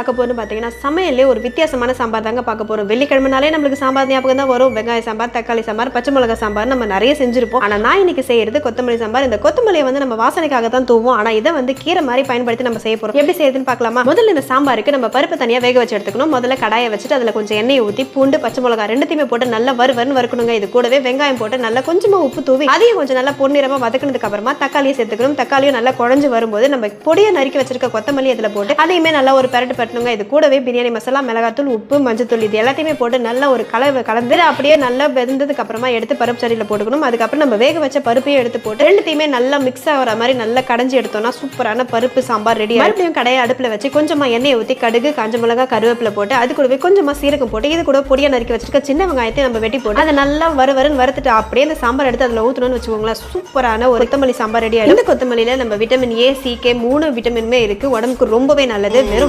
பார்க்க போறோம்னு பார்த்தீங்கன்னா சமையலே ஒரு வித்தியாசமான சாம்பார் தாங்க பார்க்க போகிறோம் வெள்ளிக்கிழமைனாலே நம்மளுக்கு சாம்பார் ஞாபகம் தான் வரும். வெங்காய சாம்பார் தக்காளி சாம்பார் பச்சை மிளகா சாம்பார் நம்ம நிறைய செஞ்சிருப்போம். ஆனால் நான் இன்னைக்கு செய்யறது கொத்தமல்லி சாம்பார். இந்த கொத்தமல்லியை வந்து நம்ம வாசனைக்காக தான் தூவோம். ஆனால் இதை வந்து கீரை மாதிரி பயன்படுத்தி நம்ம செய்ய போகிறோம் எப்படி செய்யறதுன்னு பார்க்கலாமா? முதல்ல இந்த சாம்பாருக்கு நம்ம பருப்பு தனியாக வேக வச்சு எடுத்துக்கணும். முதல்ல கடாயை வச்சுட்டு அதில் கொஞ்சம் எண்ணெய் ஊற்றி பூண்டு பச்சை மிளகா ரெண்டுத்தையுமே போட்டு நல்லா வறுவருன்னு வறுக்கணுங்க. இது கூடவே வெங்காயம் போட்டு நல்லா கொஞ்சமாக உப்பு தூவி அதையும் கொஞ்சம் நல்லா பொன்னிறமாக வதக்கினதுக்கு அப்புறமா தக்காளியை சேர்த்துக்கணும். தக்காளியும் நல்லா குழஞ்சு வரும்போது நம்ம பொடியை நறுக்கி வச்சிருக்க கொத்தமல்லி இதில் போட்டு அதையுமே நல்லா ஒரு பெரட்டு தட்டணுங்க இது கூடவே பிரியாணி மசாலா மிளகாத்தூள் உப்பு மஞ்சத்தூள் இது எல்லாத்தையுமே போட்டு நல்லா ஒரு கலவை கலந்து அப்படியே நல்லா வெந்ததுக்கு அப்புறமா எடுத்து பருப்பு சட்டியில் போட்டுக்கணும். அதுக்கப்புறம் நம்ம வேக வச்ச பருப்பையும் எடுத்து போட்டு ரெண்டுத்தையுமே நல்லா மிக்ஸ் ஆகிற மாதிரி நல்லா கடைஞ்சி எடுத்தோம்னா சூப்பரான பருப்பு சாம்பார் ரெடி மறுபடியும் கடையை அடுப்பில் வச்சு கொஞ்சமா எண்ணெய் ஊற்றி கடுகு காஞ்ச மிளகா கருவேப்பிலை போட்டு அது கூடவே கொஞ்சமா சீரகம் போட்டு இது கூட பொடியாக நறுக்கி வச்சிருக்க சின்ன வெங்காயத்தை நம்ம வெட்டி போட்டு அதை நல்லா வறு வறுன்னு வறுத்துட்டு அப்படியே அந்த சாம்பார் எடுத்து அதில் ஊற்றணும்னு வச்சுக்கோங்களேன். சூப்பரான ஒரு கொத்தமல்லி சாம்பார் ரெடி ஆகிடும் இந்த கொத்தமல்லியில நம்ம விட்டமின் ஏ சி கே மூணு விட்டமினுமே இருக்குது உடம்புக்கு ரொம்பவே நல்லது. வெறும்